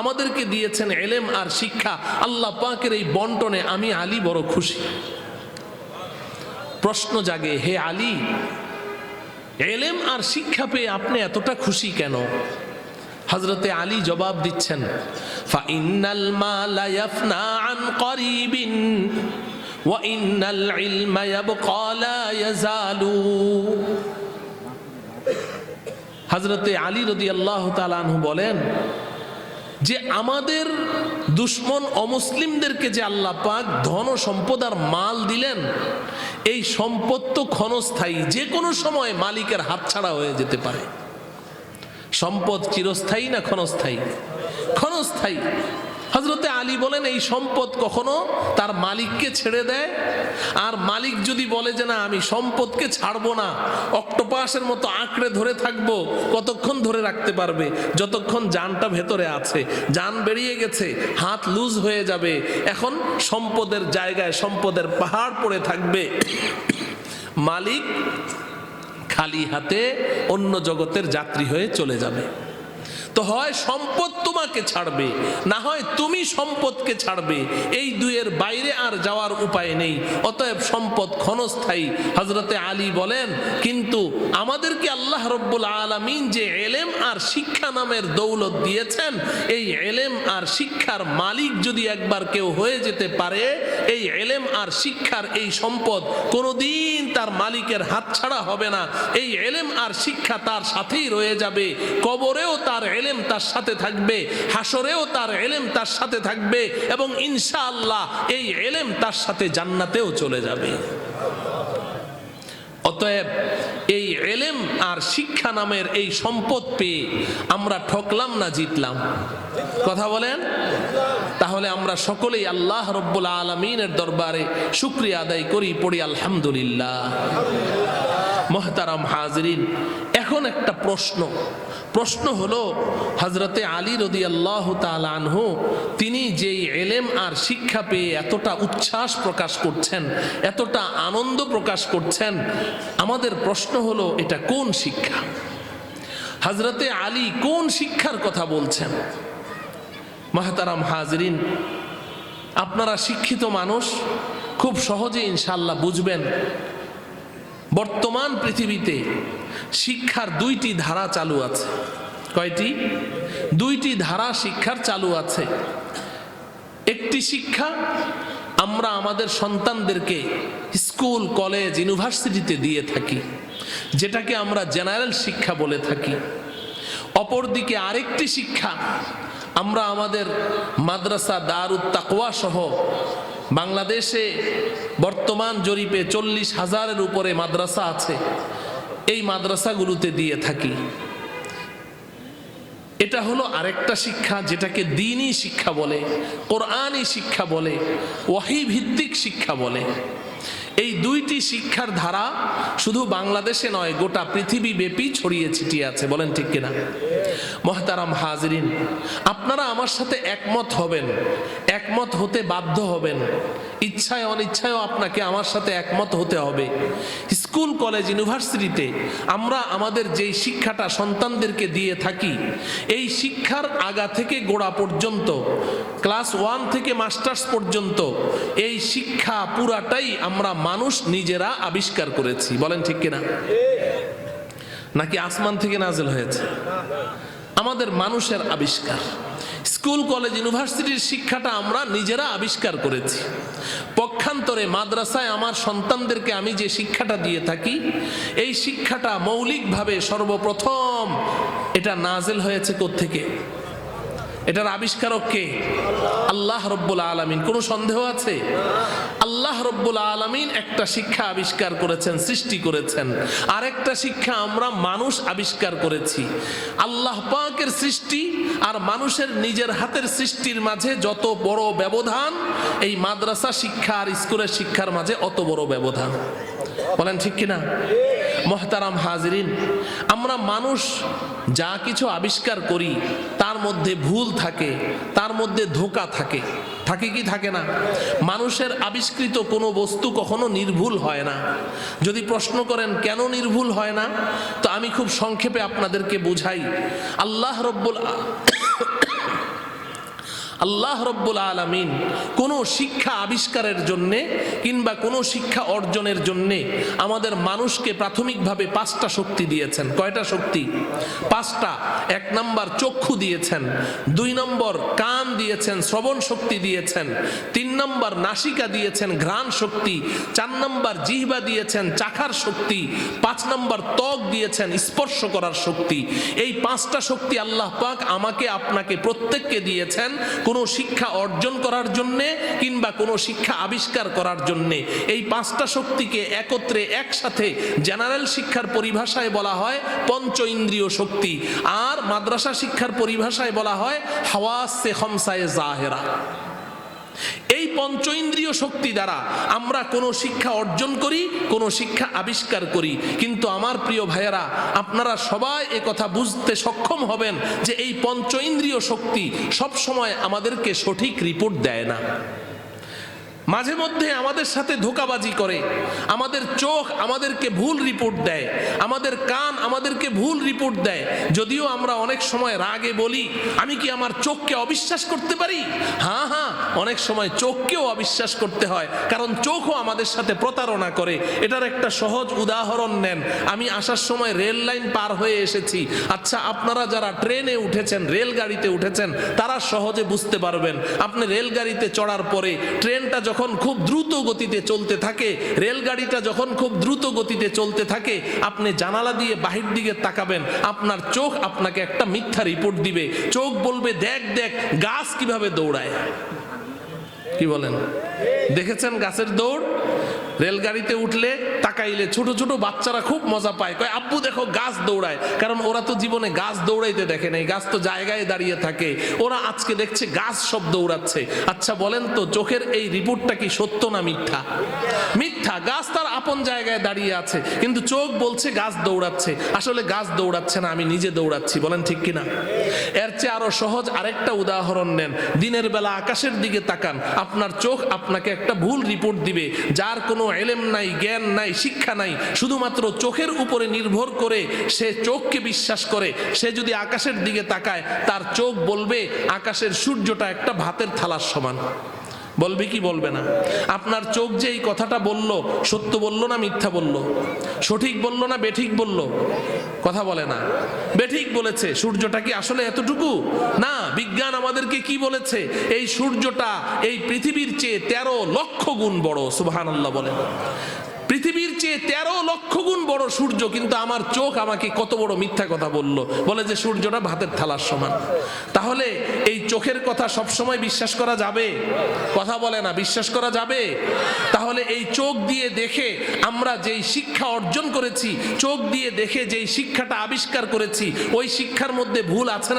আমাদেরকে দিয়েছেন এলেম আর শিক্ষা আল্লাহ পাকের এই বন্টনে আমি আলী বড় খুশি প্রশ্ন জাগে হে আলী এলেম আর শিক্ষা পেয়ে আপনি এতটা খুশি কেন হজরতে আলী জবাব দিচ্ছেন ফাইনাল মালা ইয়াফনা আন করিবিন وإن العلم يبقى لا يزال হজরতে আলী রদি আল্লাহ তালানহু বলেন যে আমাদের দুশ্মন অমুসলিমদেরকে যে আল্লাহ পাক ধন সম্পদ আর মাল দিলেন, এই সম্পদ তো ক্ষণস্থায়ী, যে কোনো সময় মালিকের হাতছাড়া হয়ে যেতে পারে। সম্পদ চিরস্থায়ী না ক্ষণস্থায়ী? ক্ষণস্থায়ী। হজরতে আলী বলেন, এই সম্পদ কখনো তার মালিককে ছেড়ে দেয়? আর মালিক যদি বলে যে, না, আমি সম্পদকে ছাড়বো না, অক্টোপাসের মতো আঁকড়ে ধরে থাকব, কতক্ষণ ধরে রাখতে পারবে? যতক্ষণ যানটা ভেতরে আছে, যান বেরিয়ে গেছে, হাত লুজ হয়ে যাবে, এখন সম্পদের জায়গায়, সম্পদের পাহাড় পড়ে থাকবে। মালিক খালি হাতে অন্য জগতের যাত্রী হয়ে চলে যাবে। তো হয় সম্পদ তোমাকে ছাড়বে, না হয় তুমি সম্পদকে ছাড়বে। এই দুয়ের বাইরে আর যাওয়ার উপায় নেই, অতএব সম্পদ ক্ষণস্থায়ী। হজরতে আলী বলেন, কিন্তু আমাদেরকে আল্লাহ রব্বুল আলমিন যে এলেম আর শিক্ষা নামের দৌলত দিয়েছেন, এই এলেম আর শিক্ষার মালিক যদি একবার কেউ হয়ে যেতে পারে, এই এলেম আর শিক্ষার এই সম্পদ কোনোদিন তার মালিকের হাতছাড়া হবে না। এই এলেম আর শিক্ষা তার সাথেই রয়ে যাবে, কবরেও তার এলেম তার সাথে থাকবে হাসরেও তার এলেম তার সাথে থাকবে এবং ইনশাআল্লাহ এই এলেম তার সাথে জান্নাতেও চলে যাবে। অতএব এই এলেম আর শিক্ষা নামের এই সম্পদ পেয়ে আমরা ঠকলাম না জিতলাম। কথা বলেন? তাহলে আমরা সকলেই আল্লাহ রব্বুল আলমিনের দরবারে শুক্রিয়া আদায় করি, পড়ি আলহামদুলিল্লাহ। মহতারাম হাজরিন, এখন একটা প্রশ্ন। প্রশ্ন হলো হজরতে আলী রদি আল্লাহ আনহু, তিনি যেই এলেম আর শিক্ষা পেয়ে এতটা উচ্ছ্বাস প্রকাশ করছেন, এতটা আনন্দ প্রকাশ করছেন, আমাদের প্রশ্ন হলো, এটা কোন শিক্ষা? হজরতে আলী কোন শিক্ষার কথা বলছেন? মাহতারাম হাজরিন, আপনারা শিক্ষিত মানুষ, খুব সহজে ইনশাল্লাহ বুঝবেন, বর্তমান পৃথিবীতে শিক্ষার দুইটি ধারা চালু আছে। কয়টি? দুইটি ধারা শিক্ষার চালু আছে। একটি শিক্ষা আমরা আমাদের সন্তানদেরকে স্কুল, কলেজ, ইউনিভার্সিটিতে দিয়ে থাকি, যেটাকে আমরা জেনারেল শিক্ষা বলে থাকি। অপরদিকে আরেকটি শিক্ষা আমরা আমাদের মাদ্রাসা দারুত তাকওয়া সহ বাংলাদেশে বর্তমান জরিপে চল্লিশ হাজারের উপরে মাদ্রাসা আছে। এই মাদ্রাসাগুলোতে দিয়ে থাকি। এটা হলো আরেকটা শিক্ষা যেটাকে দিনই শিক্ষা বলে, কোরআনই শিক্ষা বলে ওয়াহি ভিত্তিক শিক্ষা বলে। এই দুইটি শিক্ষার ধারা শুধু বাংলাদেশে নয়, গোটা পৃথিবী ব্যাপী ছড়িয়ে ছিটিয়ে আছে, বলেন ঠিক কিনা? মহতারাম হাজরিন, আপনারা আমার সাথে একমত হবেন, একমত হতে বাধ্য হবেন। ইচ্ছায় অনিচ্ছায়ও আপনাকে আমার সাথে একমত হতে হবে। স্কুল, কলেজ, ইউনিভার্সিটিতে আমরা আমাদের যেই শিক্ষাটা সন্তানদেরকে দিয়ে থাকি, এই শিক্ষার আগা থেকে গোড়া পর্যন্ত, ক্লাস ওয়ান থেকে মাস্টার্স পর্যন্ত, এই শিক্ষা পুরাটাই আমরা মানুষ নিজেরা আবিষ্কার করেছি। বলেন ঠিক কিনা? নাকি আসমান থেকে নাজেল হয়েছে? আমাদের মানুষের আবিষ্কার। স্কুল, কলেজ, ইউনিভার্সিটির শিক্ষাটা আমরা নিজেরা আবিষ্কার করেছি। পক্ষান্তরে মাদ্রাসায় আমার সন্তানদেরকে আমি যে শিক্ষাটা দিয়ে থাকি, এই শিক্ষাটা মৌলিকভাবে সর্বপ্রথম এটা নাজেল হয়েছে থেকে এটার আবিষ্কারক কে? আল্লাহ রব্বুল আলমিন, কোনো সন্দেহ আছে? আল্লাহ রব্বুল আলমিন একটা শিক্ষা আবিষ্কার করেছেন, সৃষ্টি করেছেন। আরেকটা শিক্ষা আমরা মানুষ আবিষ্কার করেছি। আল্লাহ পাকের সৃষ্টি আর মানুষের নিজের হাতের সৃষ্টির মাঝে যত বড় ব্যবধান, এই মাদ্রাসা শিক্ষা আর স্কুলের শিক্ষার মাঝে অত বড় ব্যবধান। বলেন ঠিক কিনা? মহতারাম হাজরিন, আমরা মানুষ যা কিছু আবিষ্কার করি, তার মধ্যে ভুল থাকে, তার মধ্যে ধোকা থাকে। থাকে কি থাকে না? মানুষের আবিষ্কৃত কোনো বস্তু কখনো নির্ভুল হয় না। যদি প্রশ্ন করেন, কেন নির্ভুল হয় না? তো আমি খুব সংক্ষেপে আপনাদেরকে বুঝাই। আল্লাহ রব্বুল আল্লাহ রব্বুল আলমিন কোনো শিক্ষা আবিষ্কারের জন্যে কিংবা কোনো শিক্ষা অর্জনের জন্যে আমাদের মানুষকে প্রাথমিকভাবে পাঁচটা শক্তি দিয়েছেন। কয়টা শক্তি? পাঁচটা। এক নম্বর চক্ষু দিয়েছেন। দুই নম্বর কান দিয়েছেন, শ্রবণ শক্তি দিয়েছেন। তিন নম্বর নাসিকা দিয়েছেন, ঘ্রাণ শক্তি। চার নম্বর জিহ্বা দিয়েছেন, চাখার শক্তি। পাঁচ নম্বর ত্বক দিয়েছেন, স্পর্শ করার শক্তি। এই পাঁচটা শক্তি আল্লাহ পাক আমাকে, আপনাকে প্রত্যেককে দিয়েছেন। কোনো শিক্ষা অর্জন করার জন্যে কিংবা কোনো শিক্ষা আবিষ্কার করার জন্যে। এই পাঁচটা শক্তিকে একত্রে একসাথে জেনারেল শিক্ষার পরিভাষায় বলা হয় পঞ্চ ইন্দ্রিয় শক্তি। আর মাদ্রাসা শিক্ষার পরিভাষায় বলা হয় হাওয়া হাওয়াসে হমসায় জাহেরা। এই পঞ্চ ইন্দ্রিয় শক্তি দ্বারা আমরা কোনো শিক্ষা অর্জন করি, কোনো শিক্ষা আবিষ্কার করি। কিন্তু আমার প্রিয় ভাইয়েরা, আপনারা সবাই এ কথা বুঝতে সক্ষম হবেন যে এই পঞ্চ ইন্দ্রিয় শক্তি সবসময় আমাদেরকে সঠিক রিপোর্ট দেয় না। মাঝে মধ্যে আমাদের সাথে ধোকাবাজি করে, আমাদের চোখ আমাদেরকে ভুল রিপোর্ট দেয়, আমাদের কান আমাদেরকে ভুল রিপোর্ট দেয়। যদিও আমরা অনেক সময় রাগে বলি, আমি কি আমার চোখকে অবিশ্বাস করতে পারি? হ্যাঁ হ্যাঁ অনেক সময় চোখকেও অবিশ্বাস করতে হয়, কারণ চোখও আমাদের সাথে প্রতারণা করে। এটার একটা সহজ উদাহরণ নেন। আমি আসার সময় রেল লাইন পার হয়ে এসেছি। আচ্ছা আপনারা যারা ট্রেনে উঠেছেন, রেলগাড়িতে উঠেছেন, তারা সহজে বুঝতে পারবেন। আপনি রেলগাড়িতে চড়ার পরে ট্রেনটা খুব দ্রুত গতিতে চলতে থাকে, রেলগাড়িটা যখন খুব দ্রুত গতিতে চলতে থাকে, আপনি জানালা দিয়ে বাহির দিকে তাকাবেন, আপনার চোখ আপনাকে একটা মিথ্যা রিপোর্ট দিবে। চোখ বলবে, দেখ দেখ, গাছ কীভাবে দৌড়ায়? কি বলেন? দেখেছেন গাছের দৌড়? রেলগাড়িতে উঠলে তাকাইলে ছোট ছোট বাচ্চারা খুব মজা পায়। কয়, আব্বু দেখো, গাছ দৌড়ায়। কারণ ওরা তো জীবনে গাছ দৌড়াইতে দেখে নাই, গাছ তো জায়গায় দাঁড়িয়ে থাকে। ওরা আজকে দেখছে গাছ সব দৌড়াচ্ছে। আচ্ছা বলেন তো, চোখের এই রিপোর্টটা কি সত্য না মিথ্যা? মিথ্যা, গাছ তার আপন জায়গায় দাঁড়িয়ে আছে, কিন্তু চোখ বলছে গাছ দৌড়াচ্ছে। আসলে গাছ দৌড়াচ্ছে না, আমি নিজে দৌড়াচ্ছি, বলেন ঠিক কিনা? এর চেয়ে আরও সহজ আরেকটা উদাহরণ নেন। দিনের বেলা আকাশের দিকে তাকান, আপনার চোখ আপনাকে একটা ভুল রিপোর্ট দিবে, যার কোনো এলেম নাই, জ্ঞান নাই, শিক্ষা নাই, শুধুমাত্র চোখের উপরে নির্ভর করে সে চোখকে বিশ্বাস করে। সে যদি আকাশের দিকে তাকায়, তার চোখ বলবে, আকাশের সূর্যটা একটা ভাতের থালার সমান। বলবে কি বলবে না? আপনার চোখ যে এই কথাটা বলল, সত্য বলল না মিথ্যা বলল? সঠিক বলল না বেঠিক বলল? কথা বলে না। বেঠিক বলেছে, সূর্যটা কি আসলে এতটুকু? না, বিজ্ঞান আমাদেরকে কি বলেছে? এই সূর্যটা এই পৃথিবীর চেয়ে তেরো লক্ষ গুণ বড় সুবাহান আল্লাহ পৃথিবীর চেয়ে তেরো লক্ষ গুণ বড় সূর্য, কিন্তু আমার চোখ আমাকে কত বড় মিথ্যা কথা বলল। বলে যে, সূর্যটা ভাতের থালার সমান। তাহলে এই চোখের কথা সব সময় বিশ্বাস করা যাবে? কথা বলে না, বিশ্বাস করা যাবে? তাহলে এই চোখ দিয়ে দেখে আমরা যেই শিক্ষা অর্জন করেছি, চোখ দিয়ে দেখে যেই শিক্ষাটা আবিষ্কার করেছি, ওই শিক্ষার মধ্যে ভুল আছে না?